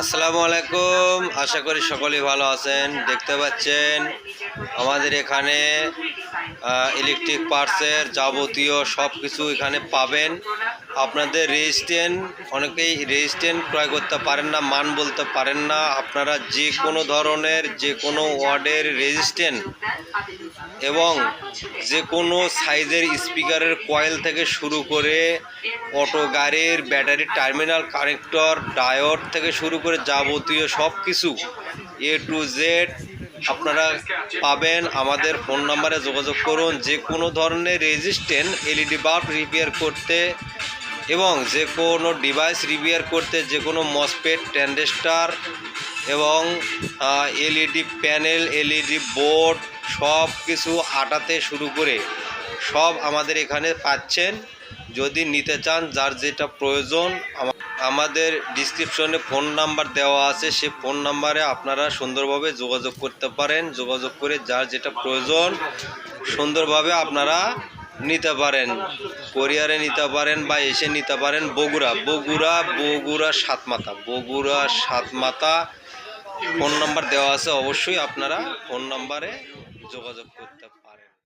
আসসালামু আলাইকুম। আশা করি সকলেই ভালো আছেন। দেখতে পাচ্ছেন আমাদের এখানে ইলেকট্রিক পার্টসের যাবতীয় সব কিছু এখানে পাবেন। আপনাদের রেজিস্ট্যান্ট অনেকেই রেজিস্ট্যান্ট ক্রয় করতে পারেন না, মান বলতে পারেন না। আপনারা যে কোনো ধরনের যে কোনো ওয়ার্ডের রেজিস্ট্যান্ট এবং যে কোনো সাইজের স্পিকারের কয়েল থেকে শুরু করে অটো গাড়ির ব্যাটারি টার্মিনাল কানেক্টর ডায়োড থেকে শুরু করে যাবতীয় সব কিছু এ টু জেড আপনারা পাবেন আমাদের ফোন নাম্বারে যোগাযোগ করুন। যে কোনো ধরনের রেজিস্ট্যান্ট এলইডি বাল্ব রিপেয়ার করতে এবং যে কোনো ডিভাইস রিপেয়ার করতে যে কোনো মসপেট ট্যান্ডেস্টার এবং এলইডি প্যানেল এলইডি বোর্ড সব কিছু আটাতে শুরু করে সব আমাদের এখানে পাচ্ছেন। যদি নিতে চান, যার যেটা প্রয়োজন আমা- আমাদের ডিসক্রিপশনে ফোন নাম্বার দেওয়া আছে। সে ফোন নাম্বারে আপনারা সুন্দরভাবে যোগাযোগ করতে পারেন। যোগাযোগ করে যার যেটা প্রয়োজন সুন্দরভাবে আপনারা নিতে পারেন। কোরিয়ারে নিতে পারেন বা এসে নিতে পারেন বগুড়া। বগুড়া বগুড়া সাতমাথা বগুড়া সাতমাথা ফোন নাম্বার দেওয়া আছে। অবশ্যই আপনারা ফোন নাম্বারে যোগাযোগ করতে